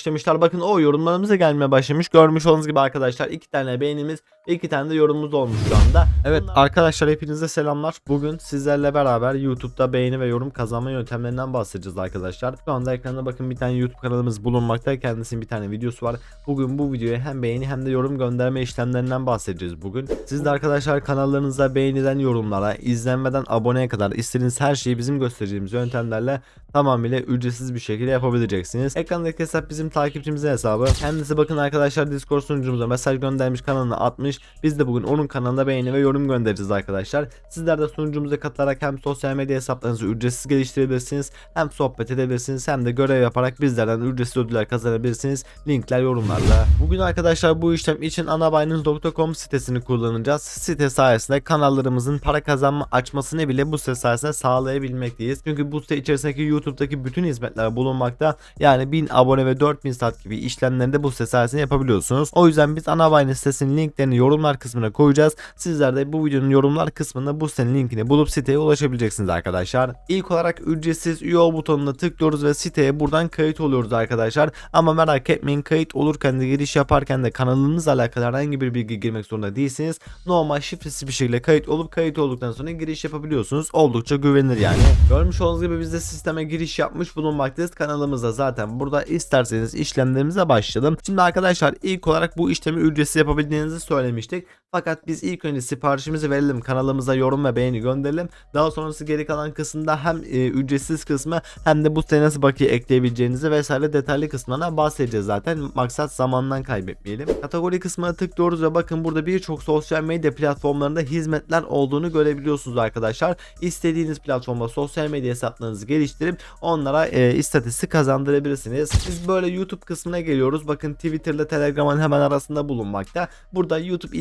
başlamışlar. Bakın o yorumlarımıza gelmeye başlamış. Görmüş olduğunuz gibi arkadaşlar iki tane beğenimiz iki tane de yorumumuz olmuş şu anda. Evet arkadaşlar hepinize selamlar. Bugün sizlerle beraber YouTube'da beğeni ve yorum kazanma yöntemlerinden bahsedeceğiz arkadaşlar. Şu anda ekranda bakın bir tane YouTube kanalımız bulunmakta. Kendisinin bir tane videosu var. Bugün bu videoya hem beğeni hem de yorum gönderme işlemlerinden bahsedeceğiz bugün. Siz de arkadaşlar kanallarınızda beğeniden yorumlara, izlenmeden aboneye kadar istediğiniz her şeyi bizim göstereceğimiz yöntemlerle tamamıyla ücretsiz bir şekilde yapabileceksiniz. Ekrandaki hesap bizim takipçimizin hesabı. Kendisi bakın arkadaşlar Discord sunucumuza mesaj göndermiş kanalına atmış. Biz de bugün onun kanalına beğeni ve yorum göndereceğiz arkadaşlar. Sizler de sunucumuza katılarak hem sosyal medya hesaplarınızı ücretsiz geliştirebilirsiniz. Hem sohbet edebilirsiniz hem de görev yaparak bizlerden ücretsiz ödüller kazanabilirsiniz. Linkler yorumlarda. Bugün arkadaşlar bu işlem için anabaynız.com sitesini kullanacağız. Site sayesinde kanallarımızın para kazanma açmasını bile bu site sayesinde sağlayabilmekteyiz. Çünkü bu site içerisindeki YouTube'daki bütün hizmetler bulunmakta. Yani 1000 abone ve 4000 saat gibi işlemleri de bu site sayesinde yapabiliyorsunuz. O yüzden biz Anabaynız sitesinin linklerini yorumlar kısmına koyacağız. Sizler de bu videonun yorumlar kısmında bu sitenin linkini bulup siteye ulaşabileceksiniz arkadaşlar. İlk olarak ücretsiz üye ol butonuna tıklıyoruz ve siteye buradan kayıt oluyoruz arkadaşlar. Ama merak etmeyin kayıt olurken de giriş yaparken de kanalınızla alakalı herhangi bir bilgi girmek zorunda değilsiniz. Normal şifresiz bir şekilde kayıt olup kayıt olduktan sonra giriş yapabiliyorsunuz. Oldukça güvenilir yani. Görmüş olduğunuz gibi biz de sisteme giriş yapmış bulunmaktayız. Kanalımızda zaten burada isterseniz işlemlerimize başlayalım. Şimdi arkadaşlar ilk olarak bu işlemi ücretsiz yapabildiğinizi söylemiştik. Fakat biz ilk önce siparişimizi verelim. Kanalımıza yorum ve beğeni gönderelim. Daha sonrası geri kalan kısımda hem e, ücretsiz kısmı hem de bu siteye nasıl bakiye ekleyebileceğinizi vesaire detaylı kısmına bahsedeceğiz zaten. Maksat zamandan kaybetmeyelim. Kategori kısmına tıklıyoruz ve bakın burada birçok sosyal medya platformlarında hizmetler olduğunu görebiliyorsunuz arkadaşlar. İstediğiniz platformda sosyal medya hesaplarınızı geliştirip onlara e, istatistik kazandırabilirsiniz. Biz böyle YouTube kısmına geliyoruz. Bakın Twitter ile Telegram'ın hemen arasında bulunmakta. Burada YouTube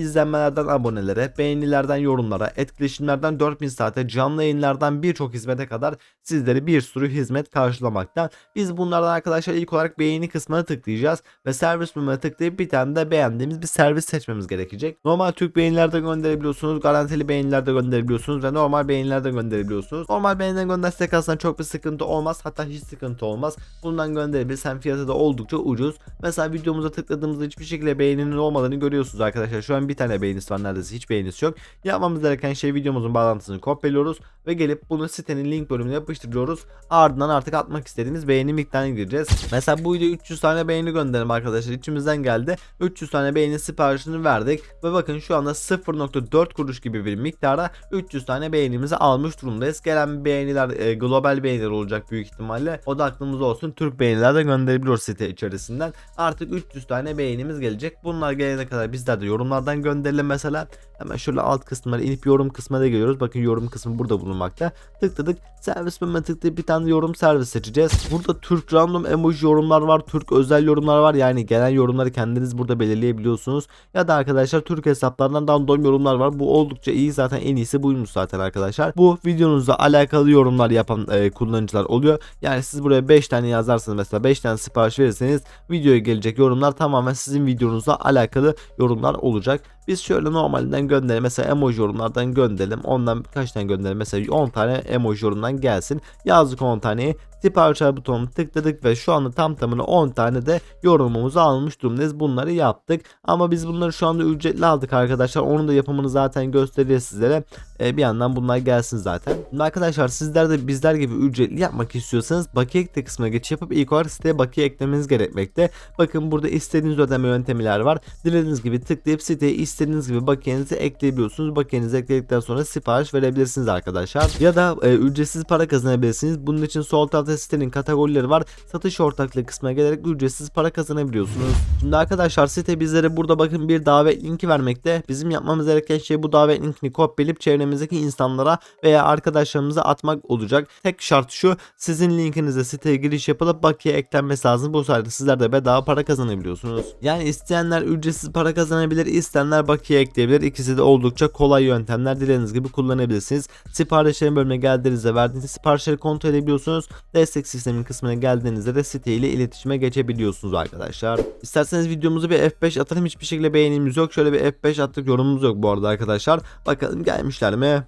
izlenmelerden abonelere, beğenilerden yorumlara, etkileşimlerden 4000 saate, canlı yayınlardan birçok hizmete kadar sizleri bir sürü hizmet karşılamakta. Biz bunlardan arkadaşlar ilk olarak beğeni kısmına tıklayacağız ve servis bölümüne tıklayıp bir tane de beğendiğimiz bir servis seçmemiz gerekecek. Normal Türk beğeniler de gönderebiliyorsunuz, garantili beğeniler de gönderebiliyorsunuz ve normal beğeniler de gönderebiliyorsunuz. Normal beğeniler göndersek aslında çok bir sıkıntı olmaz hatta hiç sıkıntı olmaz. Bundan gönderebiliriz hem fiyatı da oldukça ucuz. Mesela videomuza tıkladığımızda hiçbir şekilde beğeninin olmadığını görüyorsunuz arkadaşlar. Şu an bir tane beğenisi var neredeyse hiç beğenisi yok. Yapmamız gereken şey videomuzun bağlantısını kopyalıyoruz ve gelip bunu sitenin link bölümüne yapıştırıyoruz. Ardından artık atmak istediğimiz beğeni miktarına gireceğiz. Mesela bu video 300 tane beğeni gönderelim arkadaşlar. İçimizden geldi. 300 tane beğeni siparişini verdik ve bakın şu anda 0.4 kuruş gibi bir miktara 300 tane beğenimizi almış durumdayız. Gelen beğeniler e, global beğeniler olacak büyük ihtimalle. O da aklımızda olsun. Türk beğeniler de gönderebiliyoruz site içerisinden. Artık 300 tane beğenimiz gelecek. Bunlar gelene kadar bizler de yorumlardan gönderelim mesela. Hemen şöyle alt kısımlara inip yorum kısmına geliyoruz. Bakın yorum kısmı burada bulunmakta. Tıkladık. Servis bölümüne tıklayıp bir tane yorum servis seçeceğiz. Burada Türk random emoji yorumlar var. Türk özel yorumlar var. Yani gelen yorumları kendiniz burada belirleyebiliyorsunuz. Ya da arkadaşlar Türk hesaplarından random yorumlar var. Bu oldukça iyi. Zaten en iyisi buymuş zaten arkadaşlar. Bu videonuzla alakalı yorumlar yapan e, kullanıcılar oluyor. Yani siz buraya 5 tane yazarsanız mesela 5 tane sipariş verirseniz videoya gelecek yorumlar tamamen sizin videonuzla alakalı yorumlar olacak. Biz şöyle normalinden gönderelim. Mesela emoji yorumlardan gönderelim. Ondan kaç tane gönderelim? Mesela 10 tane emoji yorumdan gelsin. Yazdık 10 taneyi. Sipariş al butonuna tıkladık ve şu anda tam tamına 10 tane de yorumumuzu almış durumdayız. Bunları yaptık. Ama biz bunları şu anda ücretli aldık arkadaşlar. Onun da yapımını zaten göstereceğiz sizlere. Ee, bir yandan bunlar gelsin zaten. Şimdi arkadaşlar sizler de bizler gibi ücretli yapmak istiyorsanız bakiye ekle kısmına geçiş yapıp ilk olarak siteye bakiye eklemeniz gerekmekte. Bakın burada istediğiniz ödeme yöntemler var. Dilediğiniz gibi tıklayıp siteye istediğiniz gibi bakiyenizi ekleyebiliyorsunuz. Bakiyenizi ekledikten sonra sipariş verebilirsiniz arkadaşlar. Ya da e, ücretsiz para kazanabilirsiniz. Bunun için sol tarafta sitenin kategorileri var. Satış ortaklığı kısmına gelerek ücretsiz para kazanabiliyorsunuz. Şimdi arkadaşlar site bizlere burada bakın bir davet linki vermekte. Bizim yapmamız gereken şey bu davet linkini kopyalayıp çevremizdeki insanlara veya arkadaşlarımıza atmak olacak. Tek şart şu sizin linkinize siteye giriş yapılıp bakiye eklenmesi lazım. Bu sayede sizler de bedava para kazanabiliyorsunuz. Yani isteyenler ücretsiz para kazanabilir, isteyenler bakiye ekleyebilir. İkisi de oldukça kolay yöntemler. Dilediğiniz gibi kullanabilirsiniz. Siparişlerin bölümüne geldiğinizde verdiğiniz siparişleri kontrol edebiliyorsunuz. Destek sistemin kısmına geldiğinizde de site ile iletişime geçebiliyorsunuz arkadaşlar. İsterseniz videomuzu bir F5 atalım. Hiçbir şekilde beğenimiz yok. Şöyle bir F5 attık yorumumuz yok bu arada arkadaşlar. Bakalım gelmişler mi?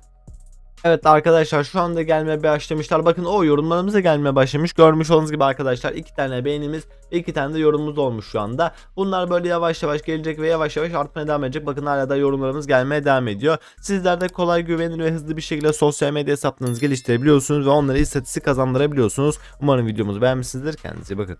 Evet arkadaşlar şu anda gelmeye başlamışlar. Bakın o yorumlarımıza gelmeye başlamış. Görmüş olduğunuz gibi arkadaşlar iki tane beğenimiz ve iki tane de yorumumuz olmuş şu anda. Bunlar böyle yavaş yavaş gelecek ve yavaş yavaş artmaya devam edecek. Bakın hala da yorumlarımız gelmeye devam ediyor. Sizler de kolay güvenilir ve hızlı bir şekilde sosyal medya hesaplarınızı geliştirebiliyorsunuz ve onları istatistik kazandırabiliyorsunuz. Umarım videomuzu beğenmişsinizdir. Kendinize bakın.